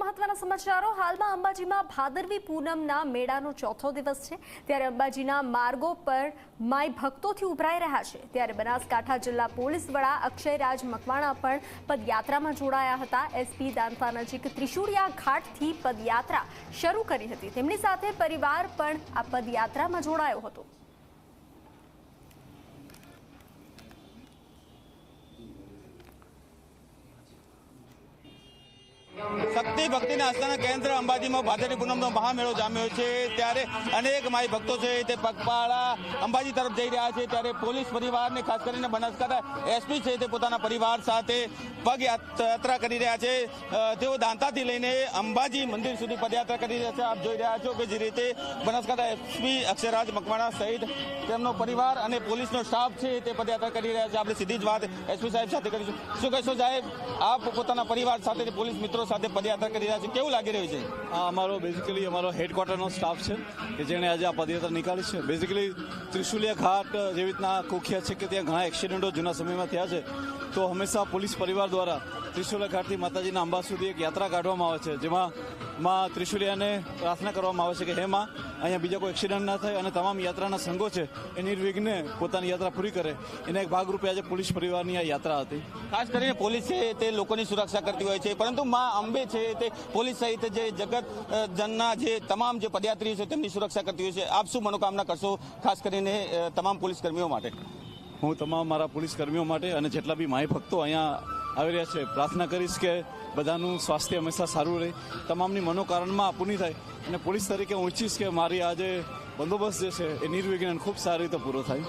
મહત્વના સમાચારો. હાલમાં અંબાજીમાં ભાદરવી પૂનમના મેળાનો ચોથો દિવસ છે. ત્યારે અંબાજીના માર્ગો પર માય ભક્તોથી ઉભરાઈ રહ્યા છે. ત્યારે બનાસકાંઠા જિલ્લા પોલીસ વડા અક્ષયરાજ મકવાણા પણ પદયાત્રામાં જોડાયા હતા. એસપી દાંતા નજીક ત્રિશુળિયા ઘાટથી પદયાત્રા શરૂ કરી હતી. તેમની સાથે પરિવાર પણ આ પદયાત્રામાં જોડાયો હતો. શક્તિ ભક્તિના આસ્થાના કેન્દ્ર અંબાજીમાં ભાદરવી પૂનમનો મહામેળો જામ્યો છે. ત્યારે અનેક માઈ ભક્તો છે, તે પગપાળા અંબાજી તરફ જઈ રહ્યા છે. ત્યારે પોલીસ પરિવારને ખાસ કરીને બનાસકાંઠા એસપી છે, તે પોતાના પરિવાર સાથે પગયાત્રા કરી રહ્યા છે. તેઓ દાંતાથી લઈને અંબાજી મંદિર સુધી પદયાત્રા કરી રહ્યા છે. આપ જોઈ રહ્યા છો કે જે રીતે બનાસકાંઠા એસપી અક્ષયરાજ મકવાણા સહિત તેમનો પરિવાર અને પોલીસનો સ્ટાફ છે, તે પદયાત્રા કરી રહ્યા છે. આપણે સીધી જ વાત એસપી સાહેબ સાથે કરીશું. શું કહેશો સાહેબ? આપ પોતાના પરિવાર સાથે, પોલીસ મિત્રો સાથે પદયાત્રા કરી રહ્યા છે. કેવું લાગી રહ્યું છે? આ અમારો બેઝિકલી અમારો હેડક્વાર્ટરનો સ્ટાફ છે, કે જેણે આજે આ પદયાત્રા નીકાળી છે. બેઝિકલી ત્રિશુલિયા ઘાટ જેવી રીતના કુખ્યાત છે કે ત્યાં ઘણા એક્સિડન્ટો જૂના સમયમાં થયા છે. તો હંમેશા પોલીસ પરિવાર દ્વારા ત્રિશુલિયા ઘાટથી માતાજીના અંબા સુધી એક યાત્રા કાઢવામાં આવે છે જેમાં માં ત્રિશુલિયાને પ્રાર્થના કરવામાં આવે છે કે હે માં અહીંયા બીજા કોઈ એક્સિડન્ટ ના થાય અને તમામ યાત્રાના સંઘો છે એ નિર્વિઘ્ને પોતાની યાત્રા પૂરી કરે. એના એક ભાગરૂપે આજે પોલીસ પરિવારની આ યાત્રા હતી. ખાસ કરીને પોલીસ છે તે લોકોની સુરક્ષા કરતી હોય છે પરંતુ માં અંબે છે તે પોલીસ સહિત જે જગત જનના જે તમામ જે પદયાત્રીઓ છે તેમની સુરક્ષા કરતી હોય છે. આપ શું મનોકામના કરશો ખાસ કરીને તમામ પોલીસ કર્મીઓ માટે? હું તમામ મારા પોલીસ કર્મીઓ માટે અને જેટલા બી માય ભક્તો અહીંયા આવી રહ્યા છે. પ્રાર્થના કરીશ કે બધાનું સ્વાસ્થ્ય હંમેશા સારું રહે. તમામની મનોકારણમાં પૂર્ણ થાય. અને પોલીસ તરીકે હું ઈચ્છીશ કે મારી આ જે બંદોબસ્ત જે છે, એ નિર્વિઘ્ન ખૂબ સારી રીતે પૂરો થાય.